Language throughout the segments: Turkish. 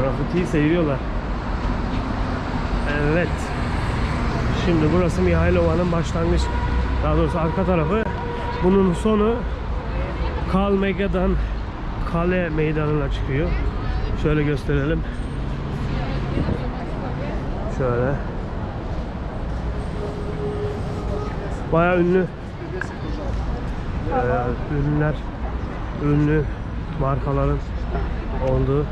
Grafitiyi seviyorlar. Evet. Şimdi burası Mihailova'nın başlangıç. Daha doğrusu arka tarafı. Bunun sonu Kalmega'dan Kale Meydanı'na çıkıyor. Şöyle gösterelim. Şöyle. Bayağı ünlü e, ürünler, ünlü markaların olduğu.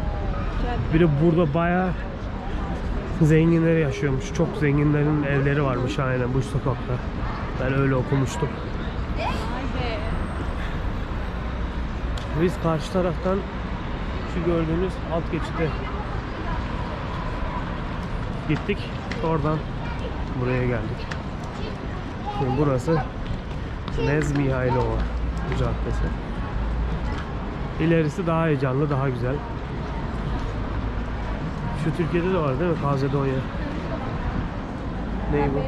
Bir de burada bayağı zenginler yaşıyormuş. Çok zenginlerin evleri varmış aynen bu sokakta. Ben öyle okumuştum. Biz karşı taraftan şu gördüğünüz alt geçide gittik. Oradan buraya geldik. Şimdi burası Nez Mihailova caddesi. İlerisi daha heyecanlı, daha güzel. Şu Türkiye'de de var değil mi? Kazedonya. Ney bu?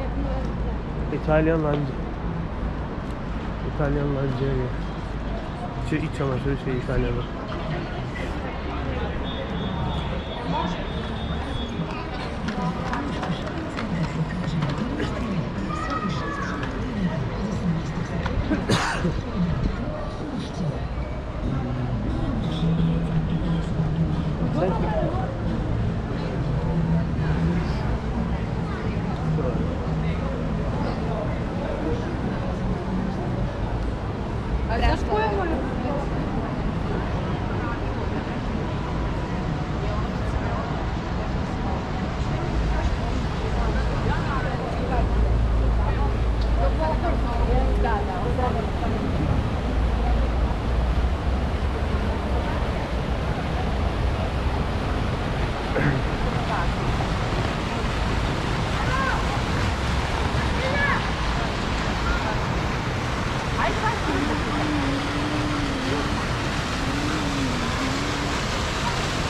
İtalyan lancı. İtalyan lancı. Şu iç çamaşırı şey İtalyanı.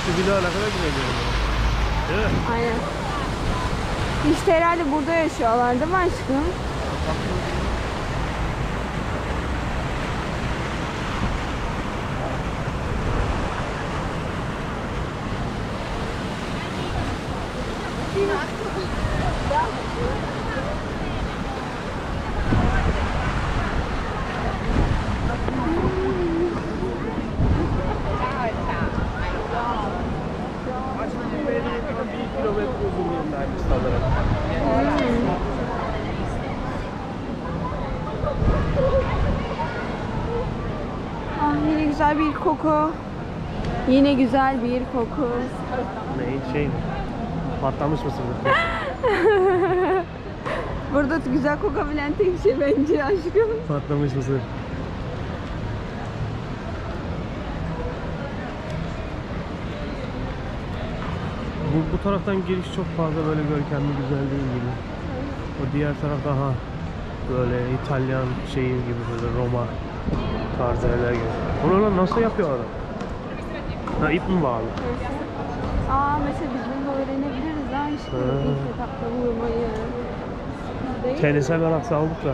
Şu bina ne kadar güzel görünüyor. Değil mi? Aynen. İşte herhalde burada yaşıyorlar değil mi aşkım? Bir kilometre uzunluğundaymış sanırım. Ah yine güzel bir koku. Yine güzel bir koku. Ne şey? Patlamış mısır bu? Burada güzel kokabilen tek şey bence aşkım. Patlamış mısır. Bu, bu taraftan giriş çok fazla böyle görkemli güzel değil gibi. O diğer taraf daha böyle İtalyan şehir gibi böyle Roma tarzı evler gibi. Bunu lan nasıl yapıyor adam? Ha ip mi bağlı? Aa mesela biz bunu öğrenebiliriz ha aşkım. Ha. İlk etapta vurmayı. Değil mi? Tenise merak saldık da.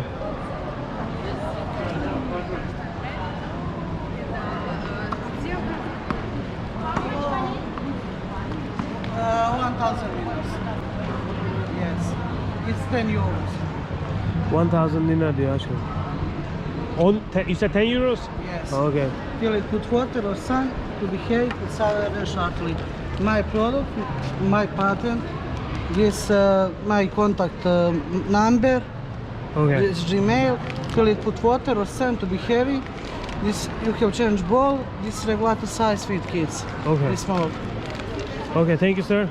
Uh, 1,000 euros. Yes. It's 10 euros. 1000 dinar diyor aşkım. On, te, you said 10 euros? Yes. Okay. Fill it with water or sun to behave. It's very shortly. My product, my patent, this uh, my contact uh, number, Okay. this Gmail. Fill it with water or sun to be heavy. This you have change ball. This regulator size fit kids. Okay. This small. Okay, thank you sir.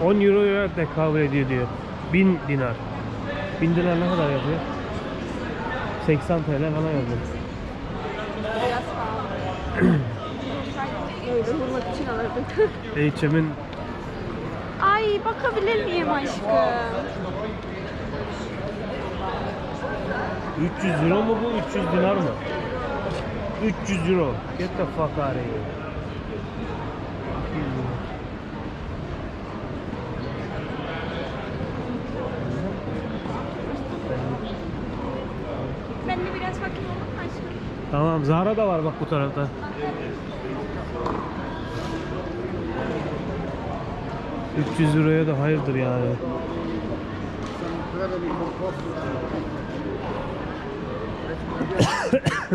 10 euroya tekabül ediyor diyor. 1000 dinar. 1000 dinar ne kadar yapıyor? 80 TL falan yapıyor. Biraz pahalı. Öyle vurmak için alırdık. H&M'in Ay bakabilir miyim aşkım? 300 euro mu bu? 300 dinar mı? 300 euro. Get the fuck out of here. Tamam Zara da var bak bu tarafta. Evet. 300 liraya da hayırdır yani.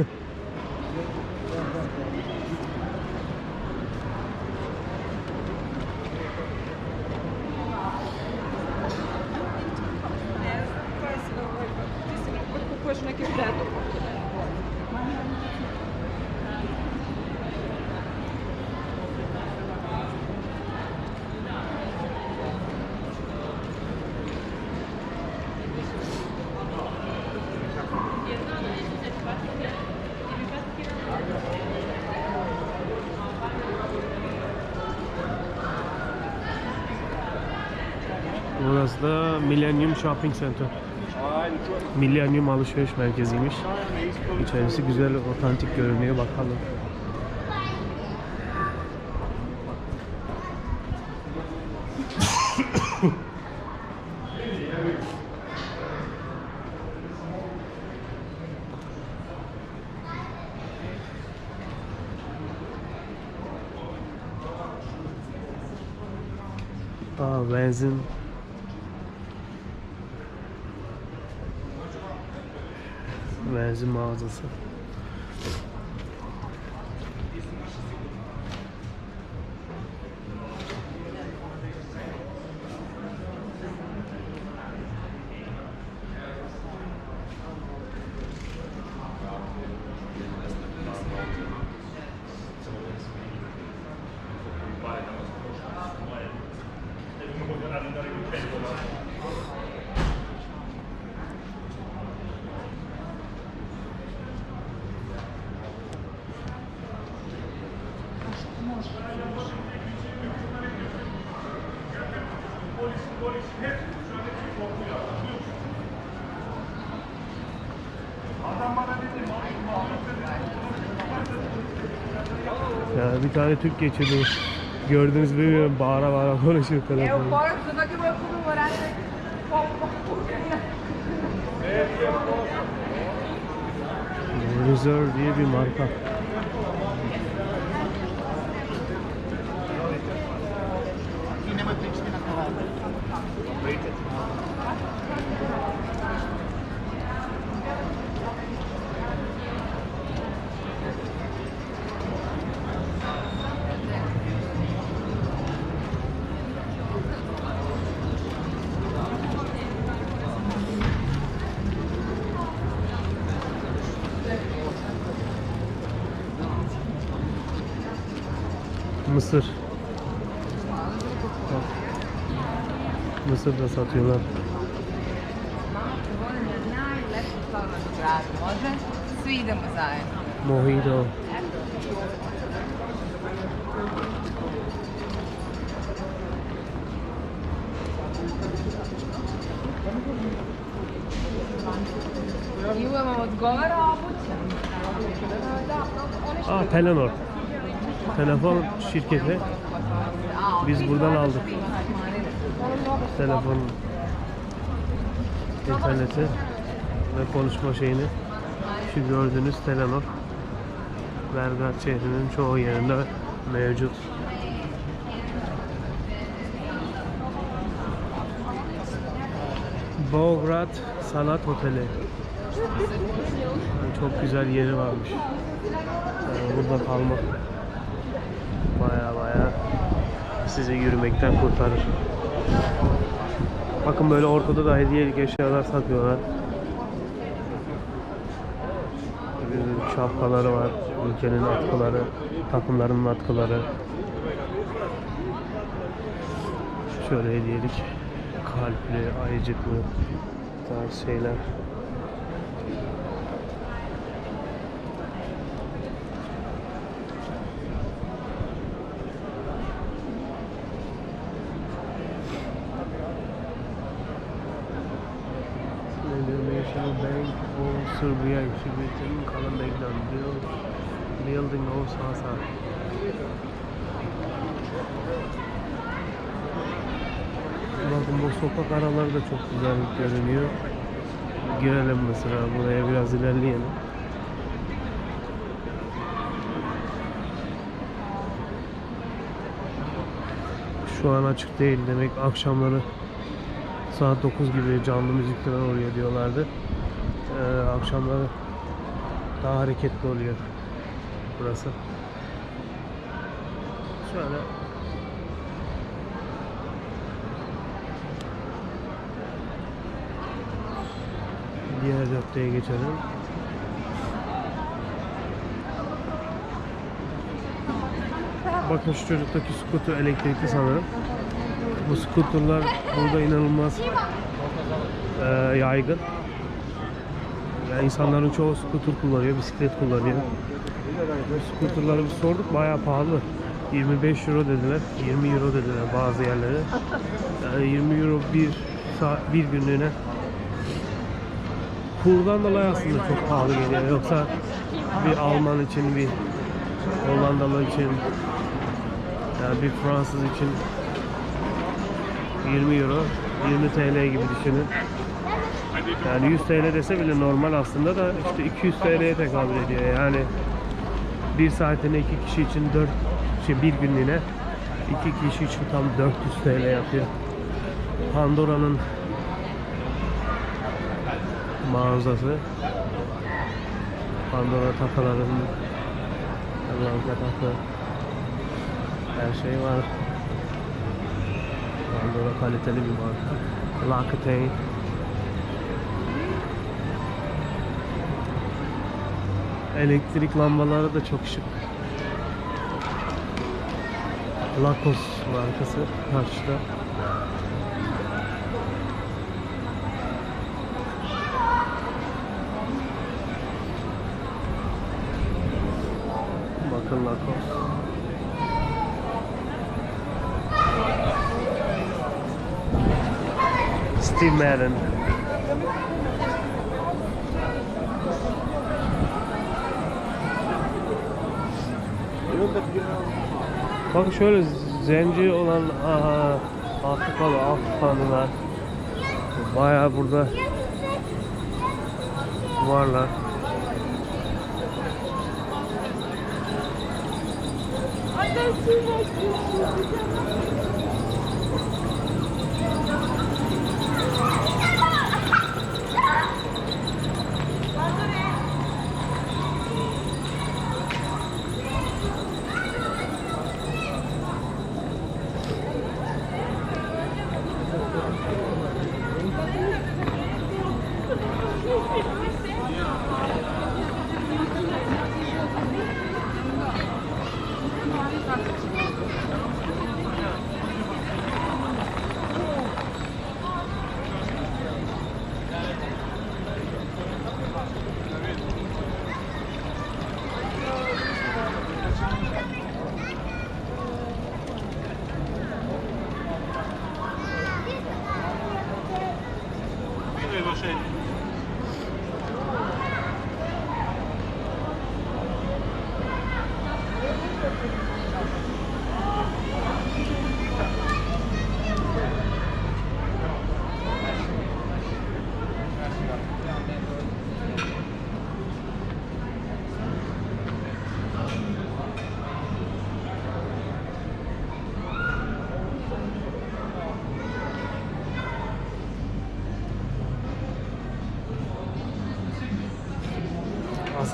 Shopping Center. Millennium alışveriş merkeziymiş. İçerisi güzel, otantik görünüyor. Bakalım. Aa, benzin Benzin mağazası. Ya bir tane Türk geçirdi. Gördünüz mü bilmiyorum bağıra bağıra konuşuyor Eu telefonla. Reserve diye bir marka. Mısır. Bak. Mısır da satıyorlar. Mojito. Aa Telenor. Telefon şirketi. Biz buradan aldık. Telefon, interneti ve konuşma şeyini. Şu gördüğünüz Telenor. Belgrad şehrinin çoğu yerinde mevcut. Beograd Sanat Oteli. Çok güzel yeri varmış. Yani burada kalmak baya baya sizi yürümekten kurtarır. Bakın böyle ortada da hediyelik eşyalar satıyorlar. Şapkaları var, ülkenin atkıları, takımlarının atkıları. Şöyle hediyelik kalpli, ayıcıklı tarz şeyler. O Sırbı'ya hükümetin kalan beklen Building o Sasa. Bakın bu sokak araları da çok güzel görünüyor. Girelim mesela buraya biraz ilerleyelim. Şu an açık değil demek akşamları saat 9 gibi canlı müzikler oluyor diyorlardı. Akşamları daha hareketli oluyor burası. Şöyle diğer caddeye geçelim. Bakın şu çocuktaki skuter elektrikli sanırım. Bu skuterlar burada inanılmaz eee, yaygın. Yani insanların çoğu skuter kullanıyor, bisiklet kullanıyor. Skuterları biz sorduk bayağı pahalı. 25 euro dediler, 20 euro dediler bazı yerlere. Yani 20 euro bir saat, bir günlüğüne. Kurdan dolayı aslında çok pahalı geliyor. Yoksa bir Alman için, bir Hollandalı için, yani bir Fransız için 20 euro, 20 TL gibi düşünün. Yani 100 TL dese bile normal aslında da işte 200 TL'ye tekabül ediyor. Yani bir saatine iki kişi için 4 şey bir günlüğüne iki kişi için tam 400 TL yapıyor. Pandora'nın mağazası. Pandora takıların Lanka takı her şey var. Pandora kaliteli bir marka. L'Occitane. Elektrik lambaları da çok şık. Lakos markası karşıda. Bakın Lakos. Steve Madden. Bak şöyle zenci olan aha, Afrikalı Afrikanlılar bayağı burada varlar.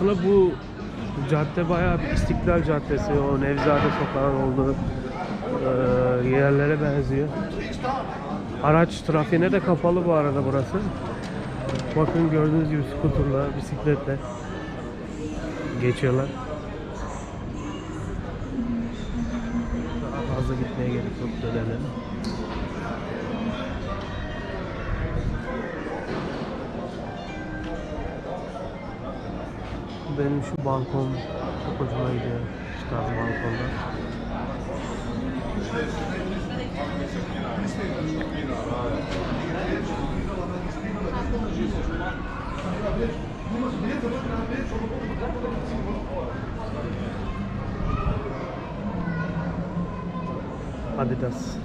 Aslında bu cadde bayağı bir İstiklal Caddesi, o Nevzade Sokağı'nın olduğu eee, yerlere benziyor. Araç trafiğine de kapalı bu arada burası. Bakın gördüğünüz gibi skuterla, bisikletle geçiyorlar. Daha fazla gitmeye gerek yok dönelim. Benim şu balkon çok hoşuma gidiyor. Şu tarz balkonda. Adidas.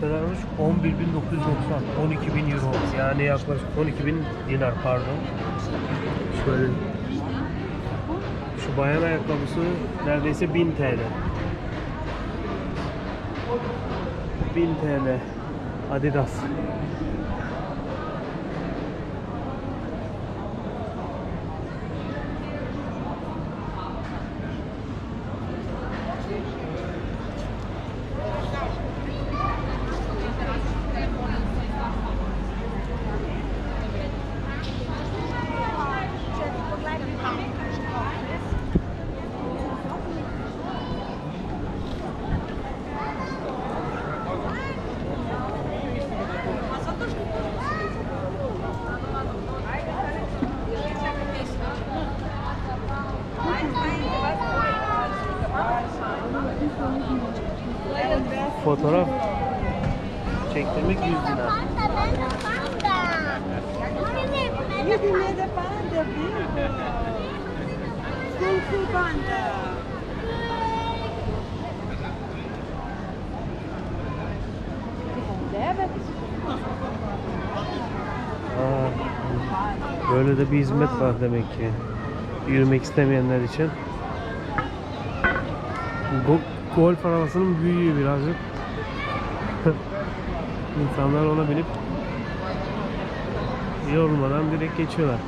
Kadarmış? 11.990. 12.000 euro. Yani yaklaşık 12.000 dinar pardon. Şöyle. Şu bayan ayakkabısı neredeyse 1000 TL. 1000 TL. Adidas. Fotoğraf çektirmek 100 dinar. Yedine de panda, viu? Kung Fu Panda. Evet. Aa, böyle de bir hizmet var demek ki. Yürümek istemeyenler için. Go- golf arabasının büyüğü birazcık. İnsanlar ona binip yorulmadan direkt geçiyorlar.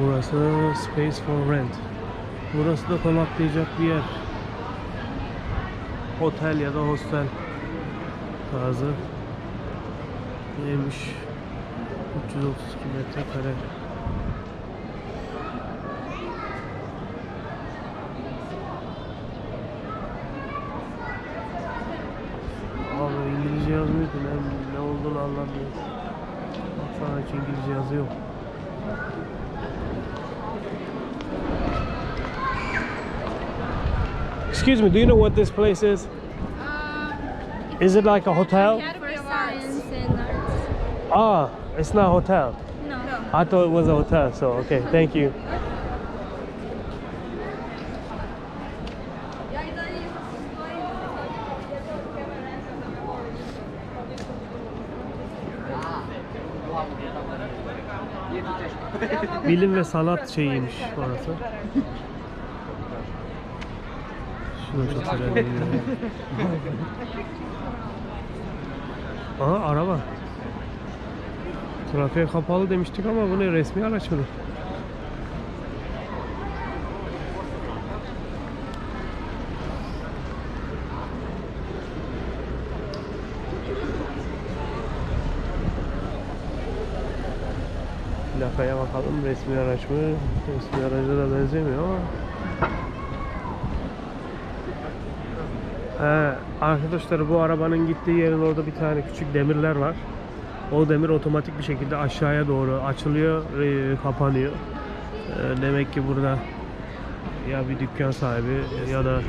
Burası Space for Rent. Burası da konaklayacak bir yer. Otel ya da hostel tarzı. Neymiş? 332 metrekare. Abi İngilizce yazmıyor ki ne, ne olduğunu anlamıyorum. Baksana hiç İngilizce yazı yok. Excuse me, do you know what this place is? Is it like a hotel? For science and arts. Ah, it's not a hotel. No. I thought it was a hotel, so okay, thank you. Bilim ve sanat şeyiymiş orası. Şunu çok önemli. Aha araba. Trafiğe kapalı demiştik ama bu ne resmi araç mı? Plakaya bakalım resmi araç mı? Resmi araca da benzemiyor ama. He, arkadaşlar bu arabanın gittiği yerin orada bir tane küçük demirler var. O demir otomatik bir şekilde aşağıya doğru açılıyor ve kapanıyor. Ee, demek ki burada ya bir dükkan sahibi ya da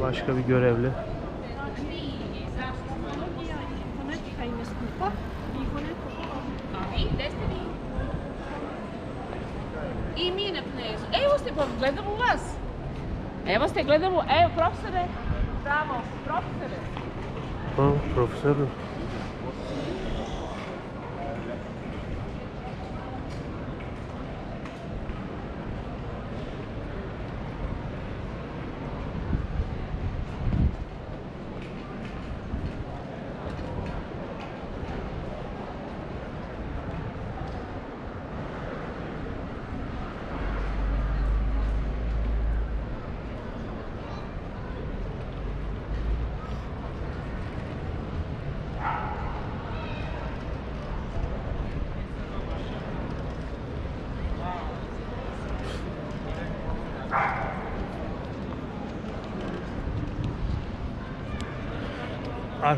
başka bir görevli. Knezu. Evo ste pa gledamo vas. Evo ste gledamo, evo profesore. Bravo, profesore. Ha, profesör.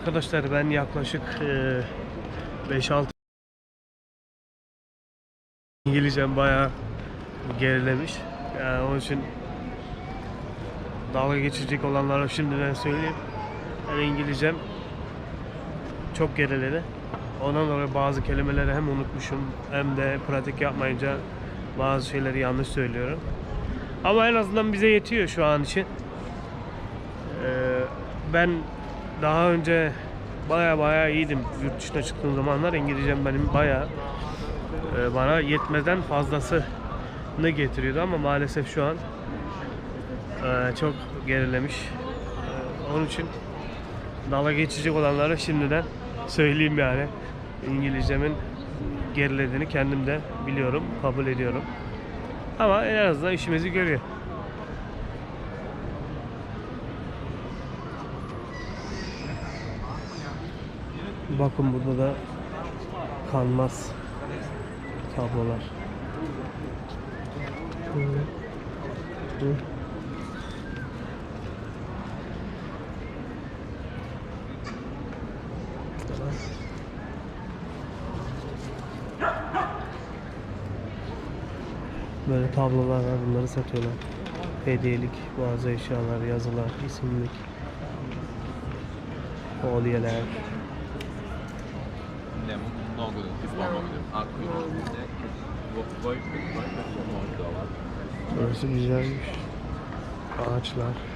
Arkadaşlar ben yaklaşık eee, 5-6 İngilizcem bayağı gerilemiş. Yani onun için dalga geçecek olanlara şimdiden söyleyeyim. Yani İngilizcem çok geriledi. Ondan dolayı bazı kelimeleri hem unutmuşum hem de pratik yapmayınca bazı şeyleri yanlış söylüyorum. Ama en azından bize yetiyor şu an için. Ee, ben daha önce baya baya iyiydim yurt dışına çıktığım zamanlar İngilizcem benim baya e, bana yetmeden fazlasını getiriyordu ama maalesef şu an e, çok gerilemiş. E, onun için dala geçecek olanlara şimdiden söyleyeyim yani İngilizcemin gerilediğini kendim de biliyorum, kabul ediyorum. Ama en azından işimizi görüyor. Bakın burada da kanmaz tablolar. Böyle tablolar var bunları satıyorlar. Hediyelik bazı eşyalar, yazılar, isimlik, kolyeler. Burası güzelmiş. Ağaçlar.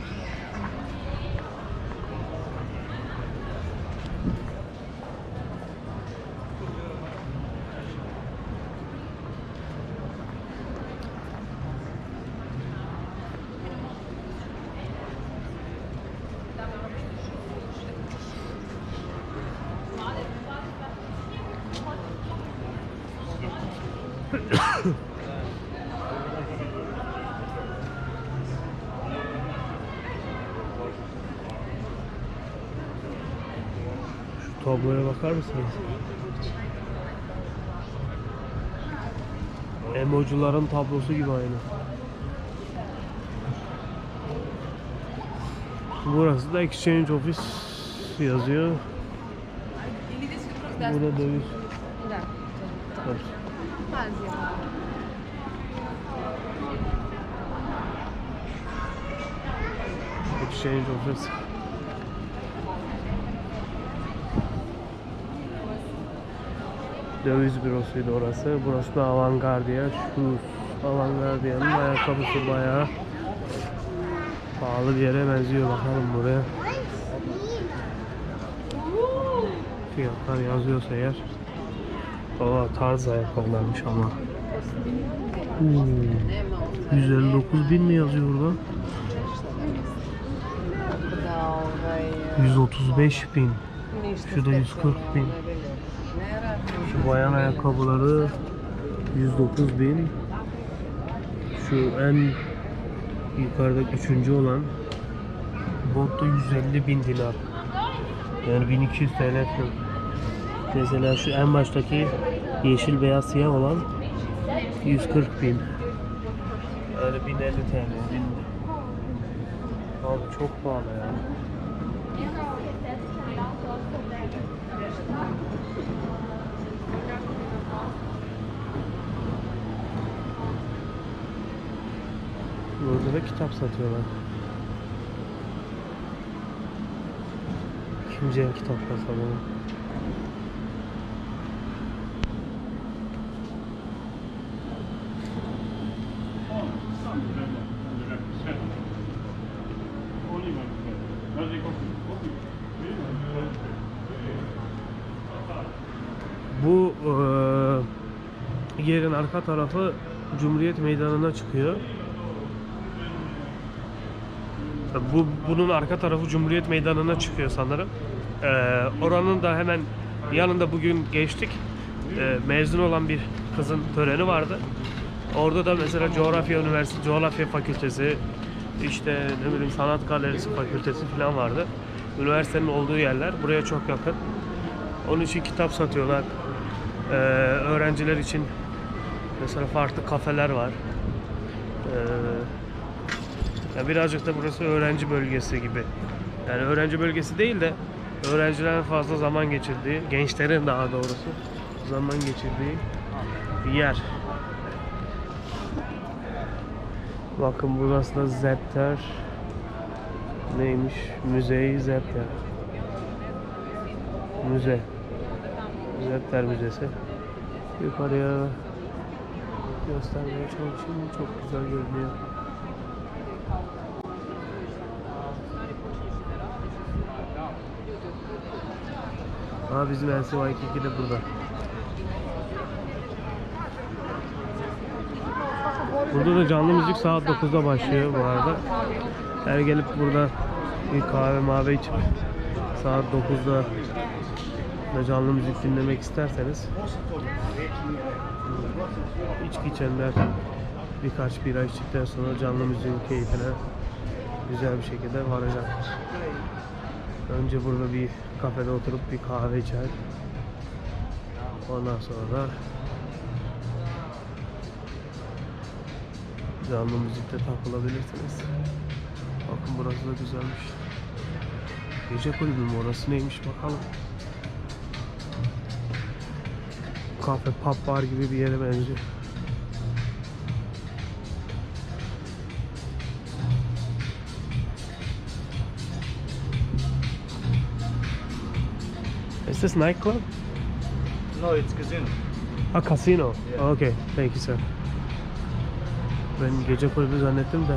Tabloya bakar mısınız? Emojilerin tablosu gibi aynı. Burası da Exchange Office yazıyor. Burada döviz. Exchange Office. Döviz bürosuydu orası. Burası da Avantgardia. Şu Avantgardia'nın ayakkabısı bayağı pahalı bir yere benziyor. Bakalım buraya. Fiyatlar yazıyorsa eğer. Aa tarz ayakkabılarmış ama. Hmm. 159 bin mi yazıyor burada? 135 bin. Şu da 140 bin. Şu bayan ayakkabıları 109 bin. Şu en yukarıda üçüncü olan bot da 150 bin dinar. Yani 1200 TL. Mesela şu en baştaki yeşil beyaz siyah olan 140 bin. Yani 1050 TL. Bin... Abi çok pahalı ya. Burada da kitap satıyorlar. Kimce kitaplar sanırım. Bu eee, yerin arka tarafı Cumhuriyet Meydanı'na çıkıyor. Bu bunun arka tarafı Cumhuriyet Meydanı'na çıkıyor sanırım. Ee, oranın da hemen yanında bugün geçtik. Ee, mezun olan bir kızın töreni vardı. Orada da mesela coğrafya üniversitesi, coğrafya fakültesi, işte ne bileyim sanat galerisi fakültesi falan vardı. Üniversitenin olduğu yerler buraya çok yakın. Onun için kitap satıyorlar. Ee, öğrenciler için mesela farklı kafeler var. Ee, ya birazcık da burası öğrenci bölgesi gibi. Yani öğrenci bölgesi değil de öğrencilerin fazla zaman geçirdiği, gençlerin daha doğrusu zaman geçirdiği bir yer. Bakın burası da Zepter. Neymiş? Müzeyi Zepter. Müze. Milletler Müzesi. Yukarıya göstermeye çalışayım. Çok güzel görünüyor. Aa bizim LC Waikiki de burada. Burada da canlı müzik saat 9'da başlıyor bu arada. Eğer gelip burada bir kahve mavi içip saat 9'da da canlı müzik dinlemek isterseniz içki içenler birkaç bira içtikten sonra canlı müziğin keyfine güzel bir şekilde varacaktır. Önce burada bir kafede oturup bir kahve içer. Ondan sonra canlı müzikte takılabilirsiniz. Bakın burası da güzelmiş. Gece kulübü mü orası neymiş bakalım. Kafe, pub bar gibi bir yere benziyor. Is this nightclub? No, it's casino. A casino. Okay, thank you sir. Ben gece kulübü zannettim de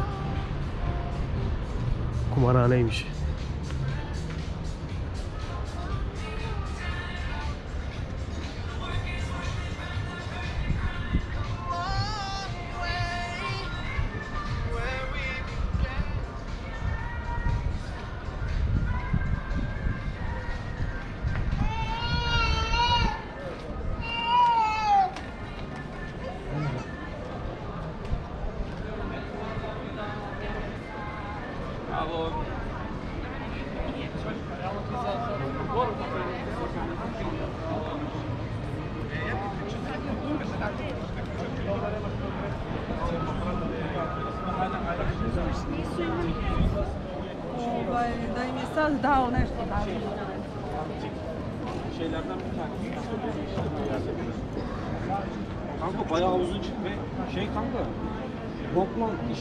kumarhaneymiş.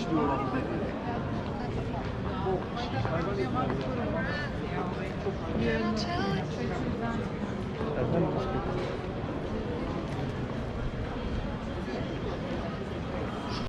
Işliyorlar.